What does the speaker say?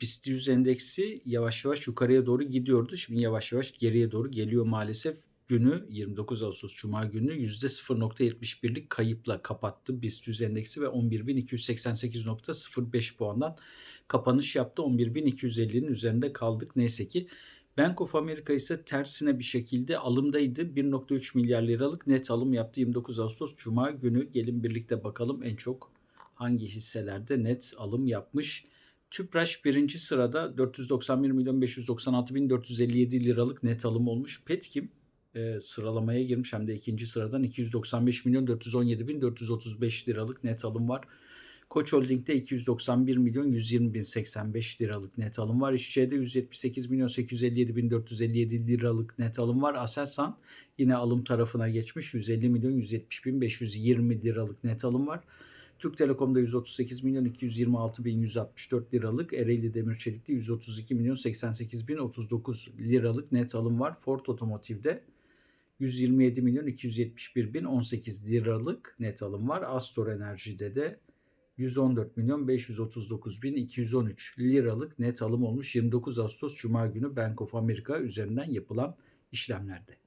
BIST 100 endeksi yavaş yavaş yukarıya doğru gidiyordu. Şimdi yavaş yavaş geriye doğru geliyor maalesef. Günü 29 Ağustos Cuma günü %0.71'lik kayıpla kapattı BIST 100 endeksi ve 11.288.05 puandan kapanış yaptı. 11.250'nin üzerinde kaldık neyse ki. Bank of America ise tersine bir şekilde alımdaydı. 1.3 milyar liralık net alım yaptı 29 Ağustos Cuma günü. Gelin birlikte bakalım en çok hangi hisselerde net alım yapmış. Tüpraş birinci sırada 491 milyon 596 bin 457 liralık net alım olmuş. Petkim e, sıralamaya girmiş hem de ikinci sıradan 295 milyon 417 bin 435 liralık net alım var. Koç Holding'de 291 milyon 120 bin 85 liralık net alım var. İşçi'de 178 milyon 857 bin 457 liralık net alım var. Aselsan yine alım tarafına geçmiş 150 milyon 170 bin 520 liralık net alım var. Türk Telekom'da 138 milyon 226 bin 164 liralık, Ereğli Demir Çelik'te 132 milyon 88 bin 39 liralık net alım var. Ford Otomotiv'de 127 milyon 271 bin 18 liralık net alım var. Astor Enerji'de de 114 milyon 539 bin 213 liralık net alım olmuş 29 Ağustos Cuma günü Bank of America üzerinden yapılan işlemlerde.